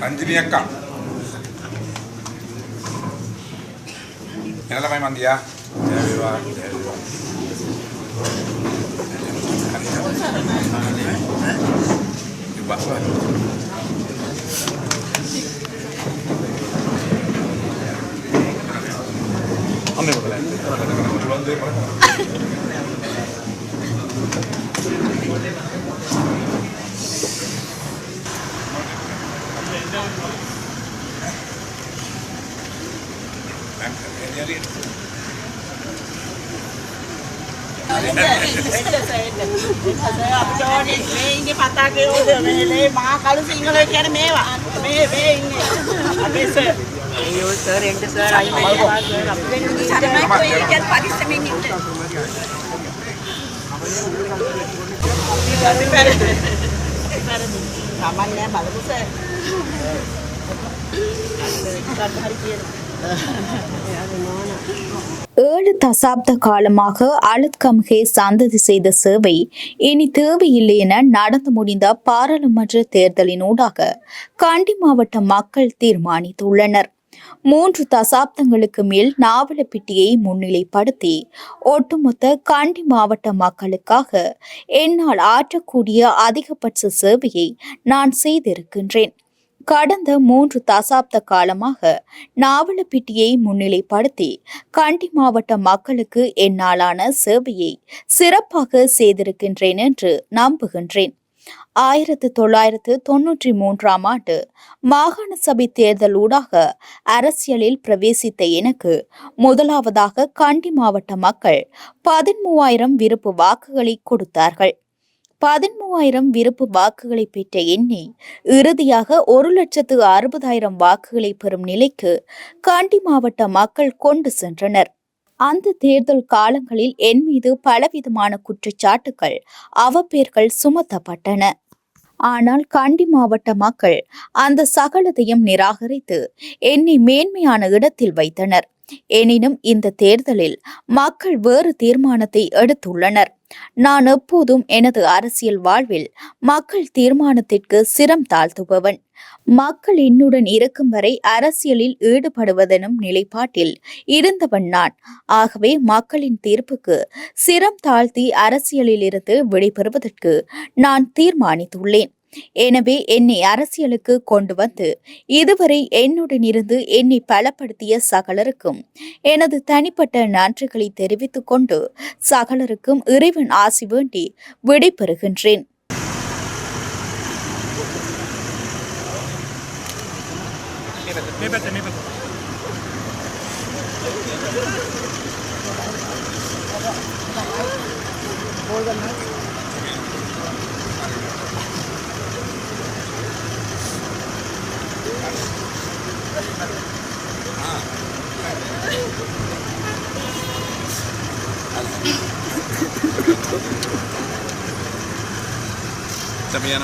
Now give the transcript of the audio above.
ரஞ்சினி அக்கா என்னெல்லாம் வந்தியா சரி வா சரி வா வா, வா. வந்து අපිට ඕනේ මේ ඉන්නේ පතාකේ උඩ මේ ලේ මහා කළු සිංහලෝ කියන්නේ මේවා මේ මේ ඉන්නේ අපේ සර් අයියෝ සර් එන්න සර් අයියෝ අපිට පරිස්සමින් ඉන්න අපි පෙරදි පෙරදි සාමාන්‍ය බලමු සර් හරි කියලා ஏழு தசாப்த காலமாக அலுத்கம்ஹே சந்ததி செய்த சேவை இனி தேவையில்லை என நடந்து முடிந்த பாராளுமன்ற தேர்தலினூடாக காண்டி மாவட்ட மக்கள் தீர்மானித்துள்ளனர். மூன்று தசாப்தங்களுக்கு மேல் நாவலப்பிட்டியை முன்னிலைப்படுத்தி ஒட்டுமொத்த காண்டி மாவட்ட மக்களுக்காக என்னால் ஆற்றக்கூடிய அதிகபட்ச சேவையை நான் செய்திருக்கின்றேன். கடந்த மூன்று தசாப்த காலமாக நாவலப்பிட்டியை முன்னிலைப்படுத்தி கண்டி மாவட்ட மக்களுக்கு என்னாலான சேவையை சிறப்பாக செய்திருக்கின்றேன் என்று நம்புகின்றேன். ஆயிரத்து தொள்ளாயிரத்து தொன்னூற்றி மூன்றாம் ஆண்டு மாகாண சபை தேர்தலூடாக அரசியலில் பிரவேசித்த எனக்கு முதலாவதாக கண்டி மாவட்ட மக்கள் பதிமூவாயிரம் விருப்பு வாக்குகளை கொடுத்தார்கள். பதிமூவாயிரம் விருப்பு வாக்குகளை பெற்ற எண்ணி இறுதியாக ஒரு லட்சத்து அறுபதாயிரம் வாக்குகளை பெறும் நிலைக்கு காண்டி மாவட்ட மக்கள் கொண்டு சென்றனர். அந்த தேர்தல் காலங்களில் என் மீது பலவிதமான குற்றச்சாட்டுகள் அவப்பேர்கள் சுமத்தப்பட்டன. ஆனால் காண்டி மாவட்ட மக்கள் அந்த சகலதையும் நிராகரித்து என்னை மேன்மையான இடத்தில் வைத்தனர். எனினும் இந்த தேர்தலில் மக்கள் வேறு தீர்மானத்தை எடுத்துள்ளனர். நான் எப்போதும் எனது அரசியல் வாழ்வில் மக்கள் தீர்மானத்திற்கு சிரம் தாழ்த்துபவன். மக்கள் என்னுடன் இருக்கும் வரை அரசியலில் ஈடுபடுவதெனும் நிலைப்பாட்டில் இருந்தவன் நான். ஆகவே மக்களின் தீர்ப்புக்கு சிரம் தாழ்த்தி அரசியலில் இருந்து விடைபெறுவதற்கு நான் தீர்மானித்துள்ளேன். எனவே என்னை அரசியலுக்கு கொண்டு வந்து இதுவரை என்னுடன் இருந்து என்னை பலப்படுத்திய சகலருக்கும் எனது தனிப்பட்ட நன்றிகளை தெரிவித்துக் கொண்டு சகலருக்கும் இறைவன் ஆசி வேண்டி விடைபெறுகின்றேன். Esta mía.